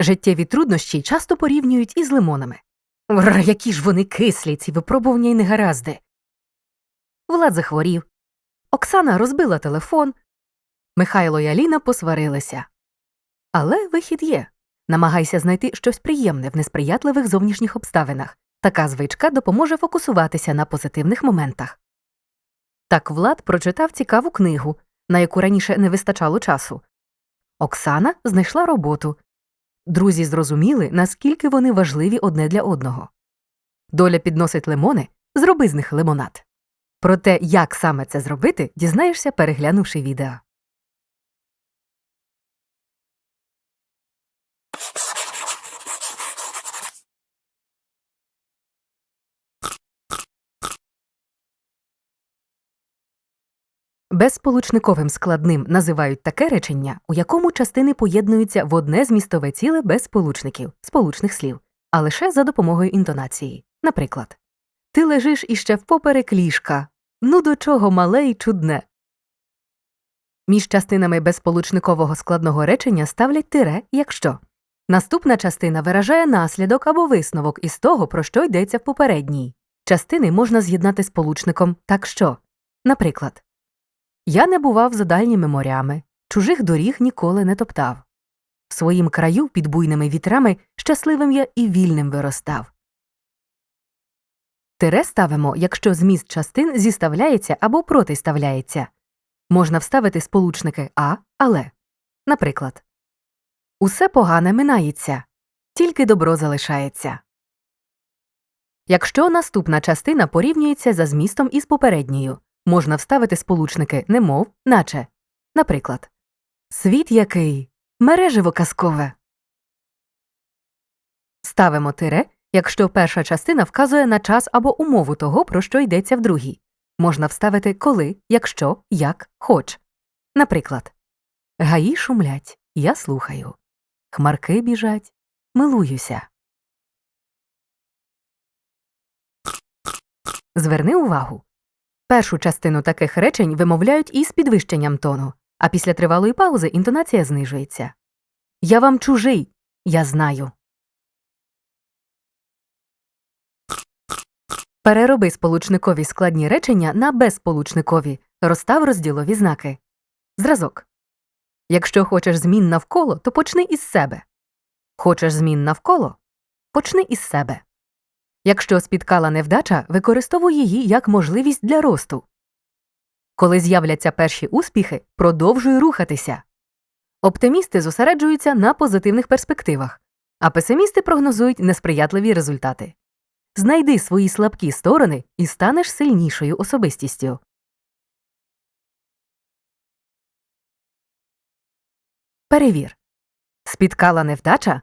Життєві труднощі часто порівнюють із лимонами. Вр, які ж вони кислі, ці випробування й негаразди. Влад захворів. Оксана розбила телефон. Михайло й Аліна посварилися. Але вихід є. Намагайся знайти щось приємне в несприятливих зовнішніх обставинах. Така звичка допоможе фокусуватися на позитивних моментах. Так Влад прочитав цікаву книгу, на яку раніше не вистачало часу. Оксана знайшла роботу. Друзі зрозуміли, наскільки вони важливі одне для одного. Доля підносить лимони, зроби з них лимонад. Про те, як саме це зробити, дізнаєшся, переглянувши відео. Безсполучниковим складним називають таке речення, у якому частини поєднуються в одне змістове ціле без сполучників, сполучних слів, а лише за допомогою інтонації. Наприклад, Ти лежиш іще впоперек ліжка. Ну до чого мале й чудне. Між частинами безсполучникового складного речення ставлять тире, якщо наступна частина виражає наслідок або висновок із того, про що йдеться в попередній. Частини можна з'єднати сполучником так що. Наприклад, я не бував за дальніми морями, чужих доріг ніколи не топтав. В своїм краю під буйними вітрами щасливим я і вільним виростав. Тире ставимо, якщо зміст частин зіставляється або протиставляється. Можна вставити сполучники а, але. Наприклад, Усе погане минається, тільки добро залишається. Якщо наступна частина порівнюється за змістом із попередньою, можна вставити сполучники немов, наче. Наприклад, Світ який мереживо казкове. Ставимо тире, якщо перша частина вказує на час або умову того, про що йдеться в другій. Можна вставити коли, якщо, як, хоч. Наприклад, Гаї шумлять, я слухаю. Хмарки біжать, милуюся. Зверни увагу. Першу частину таких речень вимовляють із підвищенням тону, а після тривалої паузи інтонація знижується. Я вам чужий, я знаю. Перероби сполучникові складні речення на безсполучникові, розстав розділові знаки. Зразок. Якщо хочеш змін навколо, то почни із себе. Хочеш змін навколо? Почни із себе. Якщо спіткала невдача, використовуй її як можливість для росту. Коли з'являться перші успіхи, продовжуй рухатися. Оптимісти зосереджуються на позитивних перспективах, а песимісти прогнозують несприятливі результати. Знайди свої слабкі сторони і станеш сильнішою особистістю. Перевір. Спіткала невдача?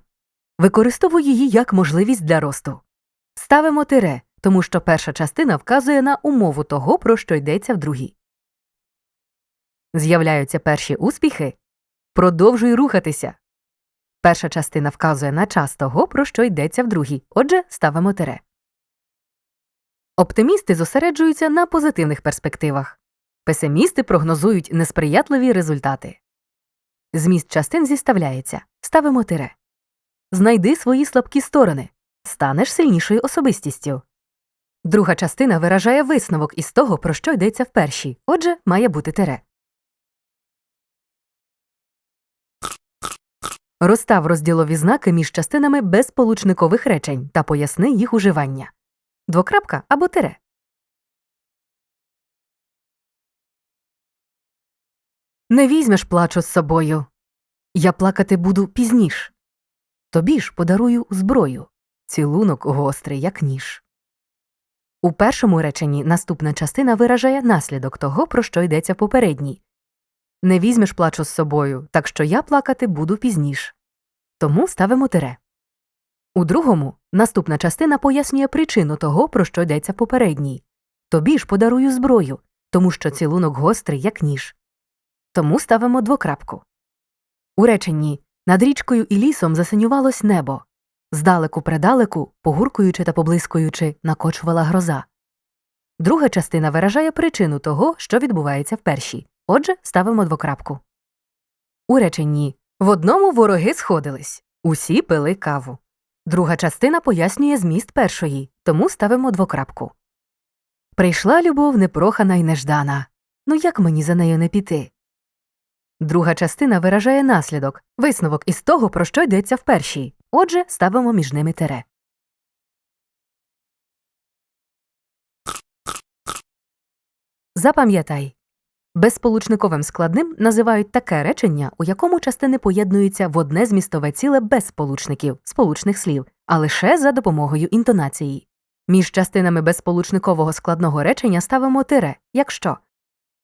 Використовуй її як можливість для росту. Ставимо тире, тому що перша частина вказує на умову того, про що йдеться в другій. З'являються перші успіхи. Продовжуй рухатися. Перша частина вказує на час того, про що йдеться в другій. Отже, ставимо тире. Оптимісти зосереджуються на позитивних перспективах. Песимісти прогнозують несприятливі результати. Зміст частин зіставляється. Ставимо тире. Знайди свої слабкі сторони. Станеш сильнішою особистістю. Друга частина виражає висновок із того, про що йдеться в першій. Отже, має бути тире. Розстав розділові знаки між частинами безсполучникових речень та поясни їх уживання. Двокрапка або тире. Не візьмеш плачу з собою. Я плакати буду пізніш. Тобі ж подарую зброю. Цілунок гострий, як ніж. У першому реченні наступна частина виражає наслідок того, про що йдеться попередній. Не візьмеш плачу з собою, так що я плакати буду пізніш. Тому ставимо тире. У другому наступна частина пояснює причину того, про що йдеться попередній. Тобі ж подарую зброю, тому що цілунок гострий, як ніж. Тому ставимо двокрапку. У реченні над річкою і лісом засинювалось небо. Здалеку предалеку, погуркуючи та поблискуючи, накочувала гроза. Друга частина виражає причину того, що відбувається в першій. Отже, ставимо двокрапку. У реченні в одному вороги сходились, Усі пили каву. Друга частина пояснює зміст першої, тому ставимо двокрапку. Прийшла любов непрохана й неждана. Ну як мені за нею не піти? Друга частина виражає наслідок, висновок із того, про що йдеться в першій. Отже, ставимо між ними тере. Запам'ятай. Безсполучниковим складним називають таке речення, у якому частини поєднуються в одне змістове ціле без сполучників, сполучних слів, а лише за допомогою інтонації. Між частинами безсполучникового складного речення ставимо тире, якщо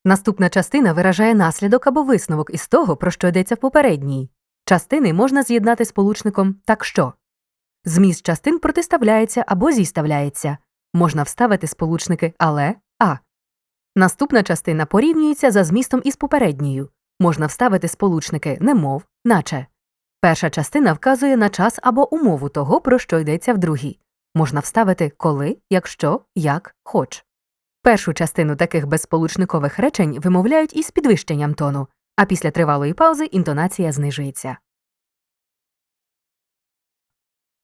Наступна частина виражає наслідок або висновок із того, про що йдеться в попередній. Частини можна з'єднати сполучником так що. Зміст частин протиставляється або зіставляється. Можна вставити сполучники але а. Наступна частина порівнюється за змістом із попередньою. Можна вставити сполучники немов, наче. Перша частина вказує на час або умову того, про що йдеться в другій. Можна вставити коли, якщо, як, хоч. Першу частину таких безсполучникових речень вимовляють із підвищенням тону, а після тривалої паузи інтонація знижується.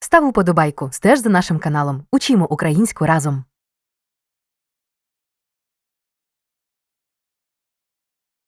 Став уподобайку, стеж за нашим каналом. Учімо українську разом.